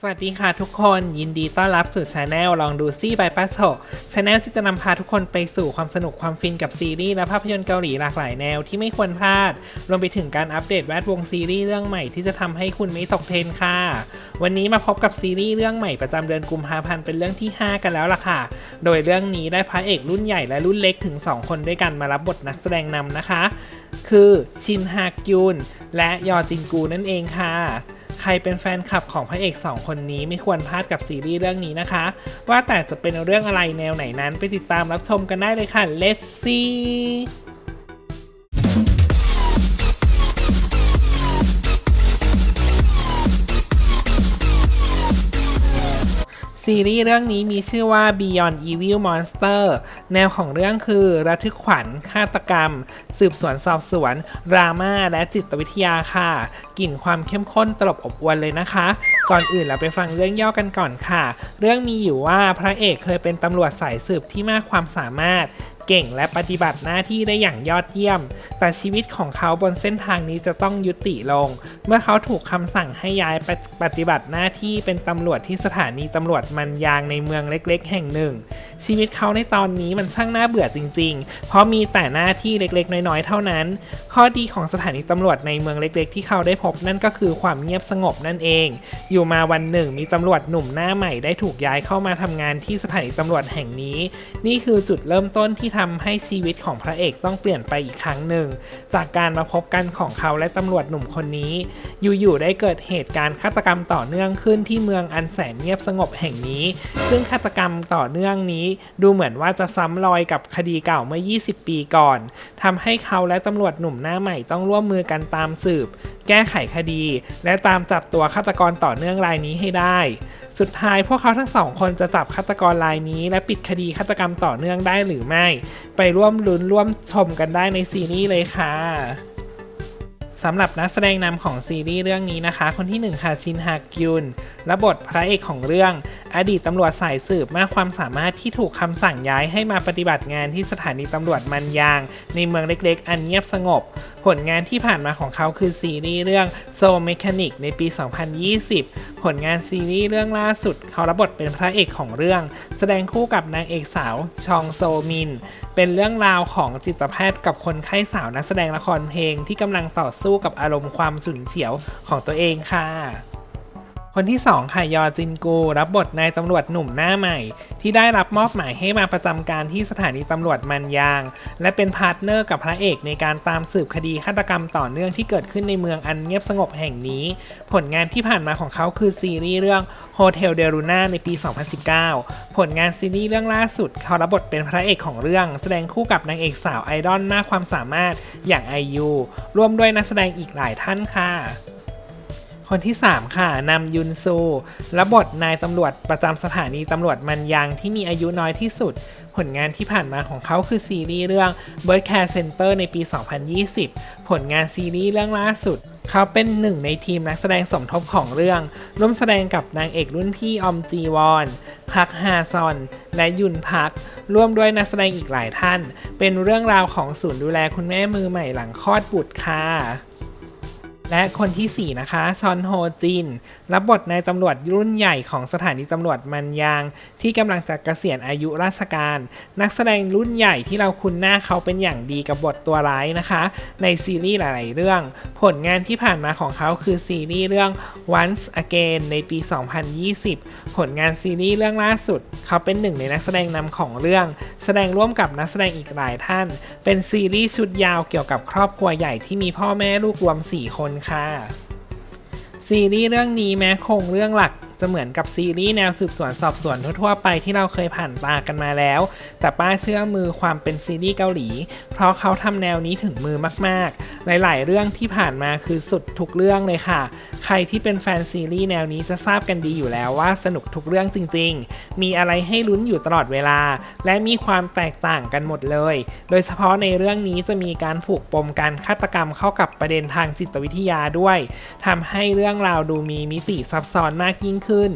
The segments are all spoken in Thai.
สวัสดีค่ะทุกคนยินดีต้อนรับสู่ช anel ลองดูซี่บายป้าโชช anel ที่จะนำพาทุกคนไปสู่ความสนุกความฟินกับซีรีส์และภาพยนตร์เกาหลีหลากหลายแนวที่ไม่ควรพลาด รวมไปถึงการอัปเดตแวดวงซีรีส์เรื่องใหม่ที่จะทำให้คุณไม่ตกเทรนค่ะ วันนี้มาพบกับซีรีส์เรื่องใหม่ประจำเดือนกุมภาพันธ์เป็นเรื่องที่ 5 กันแล้วล่ะค่ะ โดยเรื่องนี้ได้พระเอกรุ่นใหญ่และรุ่นเล็กถึง 2 คนด้วยกันมารับบทนักแสดงนำนะคะ คือชินฮากยุนและยอจินกูนั่นเองค่ะ ใครเป็นแฟนคลับของพระเอก 2 คนนี้ไม่ควรพลาดกับซีรีส์เรื่องนี้นะคะ ว่าแต่จะเป็นเรื่องอะไรแนวไหนนั้นไปติดตามรับชมกันได้เลยค่ะ Let's see ซีรีส์เรื่องนี้มีชื่อว่า Beyond Evil Monster แนวของเรื่องคือระทึกขวัญฆาตกรรม สืบสวนสอบสวนดราม่าและจิตวิทยาค่ะ กลิ่นความเข้มข้นตลบอบอวนเลยนะคะ ก่อนอื่นเราไปฟังเรื่องย่อกันก่อนค่ะ เรื่องมีอยู่ว่าพระเอกเคยเป็นตำรวจสายสืบที่มากความสามารถ เก่งและปฏิบัติหน้าที่ได้อย่างยอดเยี่ยม แต่ชีวิตของเขาบนเส้นทางนี้จะต้องยุติลง เมื่อเขาถูกคำสั่งให้ย้ายไปปฏิบัติหน้าที่เป็นตำรวจที่สถานีตำรวจมันยางในเมืองเล็ก ๆ แห่งหนึ่ง ชีวิตเขาในตอนนี้มันช่างน่าเบื่อจริง ๆ เพราะมีแต่หน้าที่เล็ก ๆ น้อย ๆ เท่านั้น ข้อดีของสถานีตำรวจในเมืองเล็ก ๆ ที่เขาได้พบนั่นก็คือความเงียบสงบนั่นเอง อยู่มาวันหนึ่งมีตำรวจหนุ่มหน้าใหม่ได้ถูกย้ายเข้ามาทำงานที่สถานีตำรวจแห่งนี้ นี่คือจุดเริ่มต้นที่ทำให้ชีวิตของพระเอกต้องเปลี่ยนไปอีกครั้งหนึ่ง จากการมาพบกันของเขาและตำรวจหนุ่มคนนี้ อยู่ๆได้เกิดเหตุการณ์ฆาตกรรมต่อเนื่องขึ้นที่เมืองอันแสนเงียบสงบแห่งนี้ ซึ่งฆาตกรรมต่อเนื่องนี้ ดูเหมือนว่าจะซ้ำรอยกับคดีเก่าเมื่อ 20 ปีก่อนทำให้เขาและตำรวจหนุ่มหน้าใหม่ต้องร่วมมือกันตามสืบ แก้ไขคดี และตามจับตัวฆาตกรต่อเนื่องรายนี้ให้ได้ สุดท้ายพวกเขาทั้งสองคนจะจับฆาตกรรายนี้ และปิดคดีฆาตกรรมต่อเนื่องได้หรือไม่ไปร่วมลุ้นร่วมชมกันได้ในซีรีส์เลยค่ะ สำหรับนักแสดงนำของซีรีส์เรื่องนี้นะคะ คนที่1ค่ะชินฮากยุนและบทพระเอกของเรื่อง อดีตตำรวจสายสืบมากความสามารถที่ถูกคำสั่งย้ายให้มาปฏิบัติงานที่สถานีตำรวจมันยาง ในเมืองเล็กๆ อันเงียบสงบ ผลงานที่ผ่านมาของเขาคือซีรีส์เรื่อง Soul Mechanic ในปี 2020 ผลงานซีรีส์เรื่องล่าสุด เขารับบทเป็นพระเอกของเรื่อง แสดงคู่กับนางเอกสาวชองโซมิน เป็นเรื่องราวของจิตแพทย์กับคนไข้สาวนักแสดงละครเพลงที่กำลังต่อสู้กับอารมณ์ความสุนเฉียวของตัวเองค่ะคนที่ 2 ค่ะ ยอจินกู รับบทนายตำรวจหนุ่มหน้าใหม่ ที่ได้รับมอบหมายให้มาประจำการที่สถานีตำรวจมันยาง และเป็นพาร์ทเนอร์กับพระเอกในการตามสืบคดีฆาตกรรมต่อเนื่องที่เกิดขึ้นในเมืองอันเงียบสงบแห่งนี้ ผลงานที่ผ่านมาของเขาคือซีรีส์เรื่อง Hotel de Luna ในปี 2019 ผลงานซีรีส์เรื่องล่าสุด เขารับบทเป็นพระเอกของเรื่อง แสดงคู่กับนางเอกสาวไอดอลมากความสามารถอย่างไอยูร่วมด้วยนักแสดงอีกหลายท่านค่ะคนที่ 3 ค่ะนำยุนซูรับบทนายตำรวจประจำสถานีตำรวจมันยางที่มีอายุน้อยที่สุด ผลงานที่ผ่านมาของเขาคือซีรีส์เรื่อง Bird Care Center ในปี 2020 ผลงานซีรีส์เรื่องล่าสุด เขาเป็นหนึ่งในทีมนักแสดงสมทบของเรื่อง ร่วมแสดงกับนางเอกรุ่นพี่ออมจีวอนพักฮาซอน และยุนพัก ร่วมด้วยนักแสดงอีกหลายท่าน เป็นเรื่องราวของศูนย์ดูแลคุณแม่มือใหม่หลังคลอดบุตรค่ะ และคนที่ 4 นะคะ ซอนโฮจิน รับบทนายตำรวจรุ่นใหญ่ของสถานีตำรวจมันยาง ที่กำลังจะเกษียณอายุราชการ นักแสดงรุ่นใหญ่ที่เราคุ้นหน้าเขาเป็นอย่างดีกับบทตัวร้ายนะคะ ในซีรีส์หลาย ๆ เรื่อง ผลงานที่ผ่านมาของเขาคือซีรีส์เรื่อง Once Again ในปี 2020 ผลงานซีรีส์เรื่องล่าสุด เขาเป็นหนึ่งในนักแสดงนำของเรื่อง แสดงร่วมกับนักแสดงอีกหลายท่าน เป็นซีรีส์ชุดยาวเกี่ยวกับครอบครัวใหญ่ที่มีพ่อแม่ลูกรวม 4 คนค่ะ ซีรีส์เรื่องนี้แม้คงเรื่องหลัก จะเหมือนกับซีรีส์แนวสืบสวนสอบสวนทั่วๆไปที่เราเคยผ่านตากันมาแล้ว แต่ป้าเชื่อมือความเป็นซีรีส์เกาหลี เพราะเขาทำแนวนี้ถึงมือมากๆ หลายๆ เรื่องที่ผ่านมาคือสุดทุกเรื่องเลยค่ะ ใครที่เป็นแฟนซีรีส์แนวนี้จะทราบกันดีอยู่แล้วว่าสนุกทุกเรื่องจริง ๆ มีอะไรให้ลุ้นอยู่ตลอดเวลา และมีความแตกต่างกันหมดเลย โดยเฉพาะในเรื่องนี้จะมีการผูกปมการฆาตกรรมเข้ากับประเด็นทางจิตวิทยาด้วยทำให้เรื่องราวดูมีมิติซับซ้อนมากยิ่งขึ้น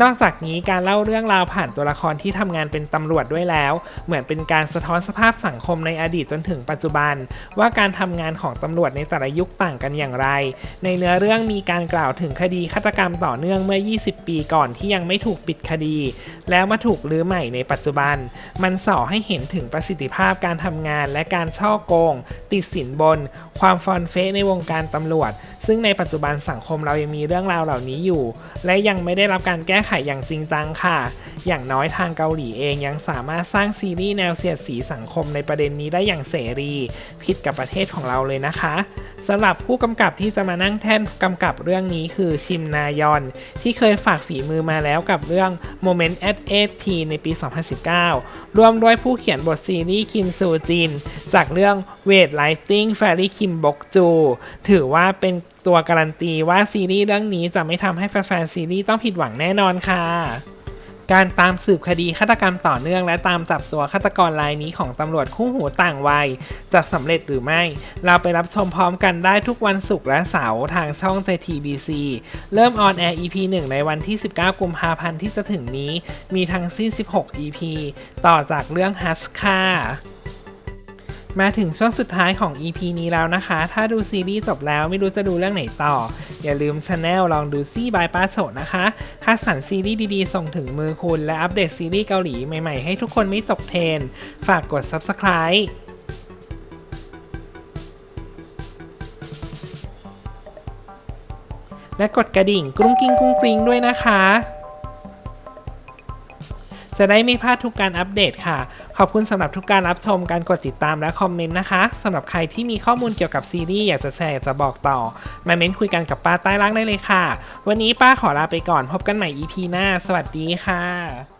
นอกจากนี้การเล่าเรื่องราวผ่านตัวละครที่ทำงานเป็นตำรวจด้วยแล้ว เหมือนเป็นการสะท้อนสภาพสังคมในอดีตจนถึงปัจจุบัน ว่าการทำงานของตำรวจในแต่ละยุคต่างกันอย่างไร ในเนื้อเรื่องมีการกล่าวถึงคดีฆาตกรรมต่อเนื่องเมื่อ 20 ปีก่อนที่ยังไม่ถูกปิดคดี แล้วมาถูกลื้อใหม่ในปัจจุบัน มันส่อให้เห็นถึงประสิทธิภาพการทำงานและการช่อโกง ติดสินบน ความฟอนเฟะในวงการตำรวจ ซึ่งในปัจจุบันสังคมเรายังมีเรื่องราวเหล่านี้อยู่ และยังไม่ได้รับการแก้ไขอย่างจริงจังค่ะ อย่างน้อยทางเกาหลีเองยังสามารถสร้างซีรีส์แนวเสียดสีสังคมในประเด็นนี้ได้อย่างเสรีผิดกับประเทศของเราเลยนะคะสำหรับผู้กำกับที่จะมานั่งแท่นกำกับเรื่องนี้คือชิมนายอน ที่เคยฝากฝีมือมาแล้วกับเรื่อง Moment at 18 ในปี 2019 ร่วมด้วยผู้เขียนบทซีรีส์คิมซูจิน จากเรื่อง Wait Lighting Fairy Kim Bok Ju ถือว่าเป็น ตัวการันตีว่าซีรีส์เรื่องนี้จะไม่ทำให้แฟนๆซีรีส์ต้องผิดหวังแน่นอนค่ะ การตามสืบคดีฆาตกรรมต่อเนื่อง และตามจับตัวฆาตกรรายนี้ของตำรวจคู่หูต่างวัย จะสำเร็จหรือไม่ เราไปรับชมพร้อมกันได้ทุกวันศุกร์และเสาร์ทางช่อง JTBC เริ่มออนแอร์ EP 1 ในวันที่ 19 กุมภาพันธ์ที่จะถึงนี้ มีทั้งสิ้น 16 EP ต่อจากเรื่อง Hush ค่ะ มาถึงช่วงสุดท้ายของ EP นี้แล้วนะคะ ถ้าดูซีรีส์จบแล้วไม่รู้จะดูเรื่องไหนต่อ อย่าลืมช anel ลองดูซี่บายป้าโฉนะคะ คัดสรรซีรีส์ดีๆ ส่งถึงมือคุณ และอัปเดตซีรีส์เกาหลีใหม่ๆ ให้ทุกคนไม่ตกเทรนฝากกด Subscribe และกดกระดิ่งกรุ้งกิ้งกรุ้งกริ้งด้วยนะคะ จะได้ไม่พลาดทุกการอัปเดตค่ะ อบคุณสำหรับทุกการรับชมการกดติดตามและคอมเมนต์นะคะสำหรับใครที่มีข้อมูลเกี่ยวกับซีรีส์อยากจะแชร์อยากจะบอกต่อ มาเม้นคุยกันกับป้าใต้ล่างได้เลยค่ะ วันนี้ป้าขอลาไปก่อนพบกันใหม่ EP หน้า สวัสดีค่ะ